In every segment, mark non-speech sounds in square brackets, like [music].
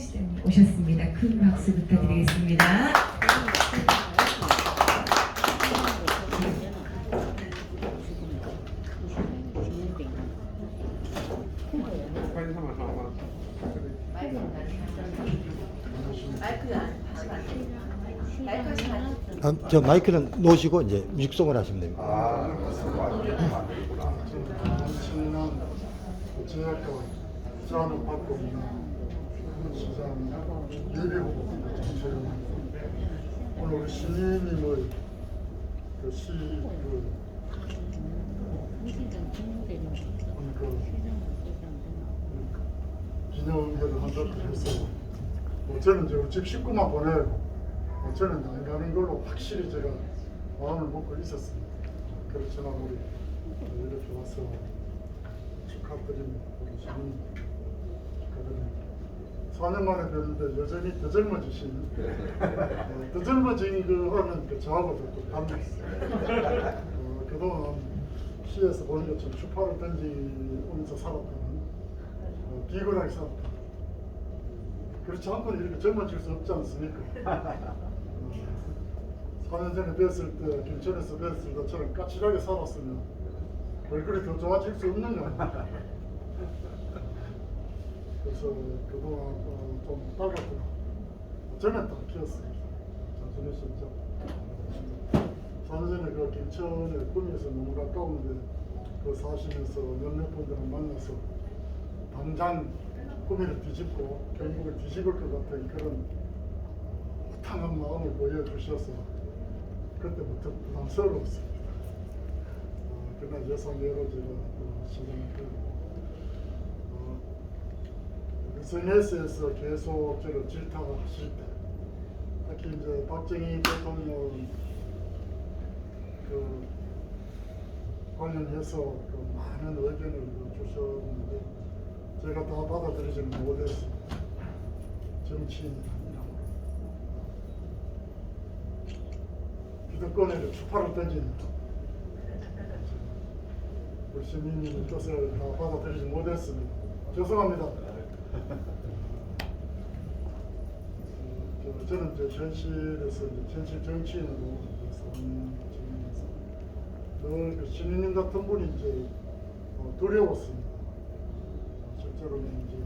시장님 오셨습니다. 큰 박수 부탁드리겠습니다. 아, 저 마이크는 놓으시고 이제 뮤직송을 하시면 됩니다. 아, 신난 제약과 수안을 받고 있는 저는 이제 집 식구만 보내고 뭐 저는 안 가는 걸로 확실히 제가 마음을 먹고 있었습니다. 그렇지만 우리 이렇게 와서 축하드립니다. 우리. 4년 만에 뵀는데 여전히 더 젊어지신 어, 더 젊어진 그 하면 그 저하고도 또 닮았어요. 어, 그동안 시에서 보는 것처럼 추파를 던지면서 살았다는 어, 비굴하게 살았다. 그렇지 않고는 이렇게 젊어질 수 없지 않습니까? 어, 4년 전에 뵀을 때, 김천에서 뵀을 때처럼 까칠하게 살았으면 얼굴이 더 좋아질 수 없느냐. 그래서 그동안 어, 좀 따갑고 저는 다 키웠습니다. 자신의 진짜. 4년 전에 그 김천에 꿈에서 너무 가까운데 그 사시면서 몇몇 분들을 만나서 당장 꿈을 뒤집고 경북을 뒤집을 것 같은 그런 호탕한 마음을 보여주셔서 그때부터 부담스러웠습니다. 어, 그러나 예상대로 제가 또 시장 그 어, SNS에서 계속 저를 질타를 하실 때 특히 이제 박정희 대통령 그 관련해서 그 많은 의견을 주셨는데 제가 다 받아들이지는 못했습니다. 정치인이라고. 기득권에 추파를 던지는 우리 시민님의 뜻을 다 받아들이지 못했습니다. 죄송합니다. 저, 저는 이제 현실에서 이제 현실 정치인으로 사는 중이면서 늘그 신인님 같은 분이 이제 어, 두려웠습니다. 실제로는 이제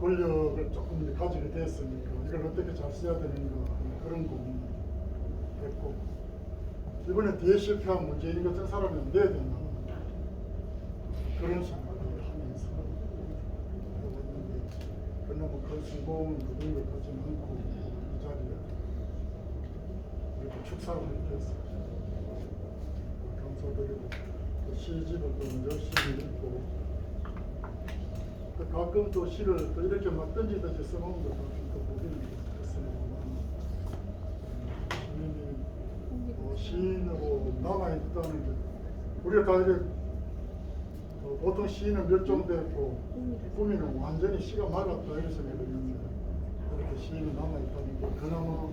권력을 조금 이제 가지게 됐으니까 이걸 어떻게 잘 써야 되는가 그런 고민을 했고 이번에 뒤에 실패한 문재인 같은 사람이 안 돼야 된다 그런 생각을 하면서 해왔는데 성공은 누린 것 같지는 않고 이 자리에 이렇게 축사를 했어요. 감사드리고 또 시집을 또 열심히 읽고 또 가끔 또 시를 또 이렇게 막 던지듯이 써놓은 것도 또 보기는 했습니다만 시인이 어, 시인으로 남아있다는 게 우리가 다 이렇게 어, 보통 시인은 멸종됐고 꾸미는 완전히 시가 이런 생각이 있는데 그렇게 시인이 남아있다는 게 그나마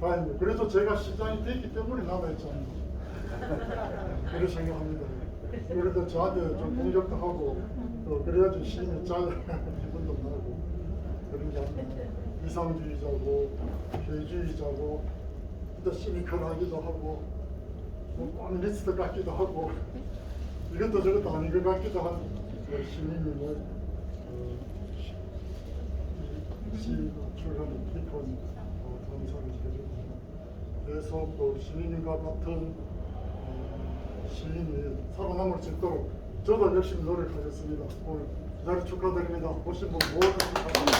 다행이에요. 그래서 제가 시장이 됐기 때문에 남아있잖아요. [laughs] 그렇게 생각합니다. 그래도 저한테 좀 공격도 하고 또 그래야지 시인이 잘 [laughs] 기분도 나고 그런 게 아니라 이상주의자고 개주의자고 또 시니컬하기도 하고 뭐 코미니스트 같기도 하고 이것도 저것도 아닌 것 같기도 한그 시민님을 어, 시- 시 출연의 깊은 어, 감사를 드리고 계속 또 시민님과 같은 어, 시인이 살아남을 수 있도록 저도 열심히 노력하겠습니다. 오늘 이 자리 축하드립니다. 오신 분 모두 축하드립니다.